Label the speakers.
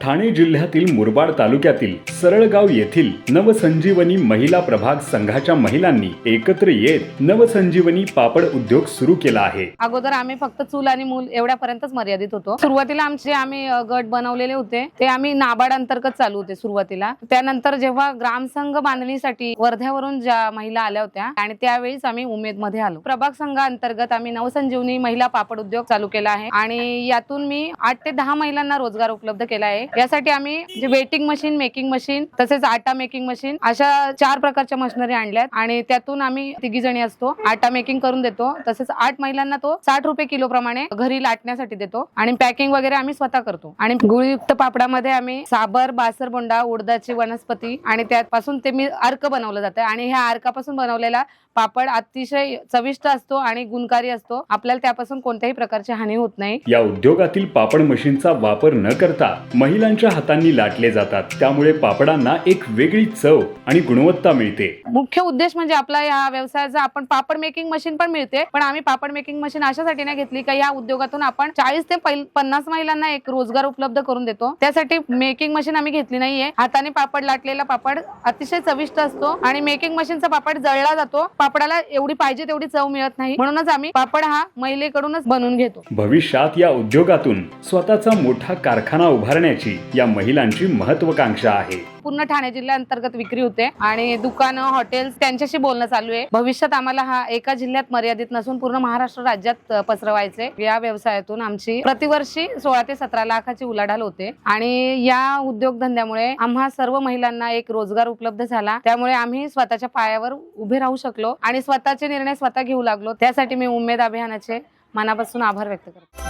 Speaker 1: ठाणे जिल्ह्यातील मुरबाड तालुक्यातील सरळगाव येथील नवसंजीवनी महिला प्रभाग संघाच्या महिलांनी एकत्र येत नवसंजीवनी पापड उद्योग सुरू केला आहे.
Speaker 2: अगोदर आम्ही फक्त चूल आणि मूल एवढ्यापर्यंतच मर्यादित होतो. सुरुवातीला आमचे आम्ही गट बनवलेले होते. ते आम्ही नाबार्ड अंतर्गत चालू होते सुरुवातीला. त्यानंतर जेव्हा ग्रामसंघ बांधणीसाठी वर्ध्यावरून ज्या महिला आल्या होत्या आणि त्यावेळीच आम्ही उमेदमध्ये आलो. प्रभाग संघ अंतर्गत आम्ही नवसंजीवनी महिला पापड उद्योग चालू केला आहे आणि यातून मी आठ ते दहा महिलांना रोजगार उपलब्ध केला आहे. यासाठी आम्ही जे वेटिंग मशीन मेकिंग मशीन तसेच आटा मेकिंग मशीन अशा चार प्रकारच्या मशिनरी आणल्यात. आणि त्यातून आम्ही तिघी जणी असतो. आटा मेकिंग करून देतो. तसेच आठ महिलांना तो साठ रुपये किलो प्रमाणे घरी लाटण्यासाठी देतो. आणि पॅकिंग वगैरे आम्ही स्वतः करतो. आणि गुळयुक्त पापडामध्ये आम्ही साबर बासरबोंडा उडदाची वनस्पती आणि त्यापासून ते मी अर्क बनवलं जातं. आणि ह्या अर्कापासून बनवलेला पापड अतिशय चविष्ट असतो आणि गुणकारी असतो. आपल्याला त्यापासून कोणत्याही प्रकारची हानी होत नाही.
Speaker 1: या उद्योगातील पापड मशीनचा वापर न करता महिलांच्या हातांनी लाटले जातात. त्यामुळे पापडांना एक वेगळी चव आणि गुणवत्ता मिळते.
Speaker 2: मुख्य उद्देश म्हणजे आपला या व्यवसायाचा आपण पापड मेकिंग मशीन पण मिळते. पण आम्ही पापड मेकिंग मशीन अशासाठी नाही घेतली का या उद्योगातून आपण चाळीस ते पन्नास महिलांना एक रोजगार उपलब्ध करून देतो. त्यासाठी मेकिंग मशीन आम्ही घेतली नाहीये. हाताने पापड लाटलेला पापड अतिशय चविष्ट असतो आणि मेकिंग मशीनचा पापड जळला जातो. पापडाला एवढी पाहिजे तेवढी चव मिळत नाही. म्हणूनच आम्ही पापड हा महिलेकडूनच बनवून घेतो.
Speaker 1: भविष्यात या उद्योगातून स्वतःचा मोठा कारखाना उभारण्याची या महिलांची महत्वाकांक्षा आहे.
Speaker 2: पूर्ण ठाणे जिल्ह्या अंतर्गत विक्री होते आणि दुकानं हॉटेल्स त्यांच्याशी बोलणं चालू आहे. भविष्यात आम्हाला हा एका जिल्ह्यात मर्यादित नसून पूर्ण महाराष्ट्र राज्यात पसरवायचे या व्यवसायातून आमची प्रतिवर्षी सोळा ते सतरा लाखाची उलाढाल होते आणि या उद्योगधंद्यामुळे आम्हा सर्व महिलांना एक रोजगार उपलब्ध झाला. त्यामुळे आम्ही स्वतःच्या पायावर उभे राहू शकलो आणि स्वतःचे निर्णय स्वतः घेऊ लागलो. त्यासाठी मी उमेद अभियानाचे मनापासून आभार व्यक्त करतो.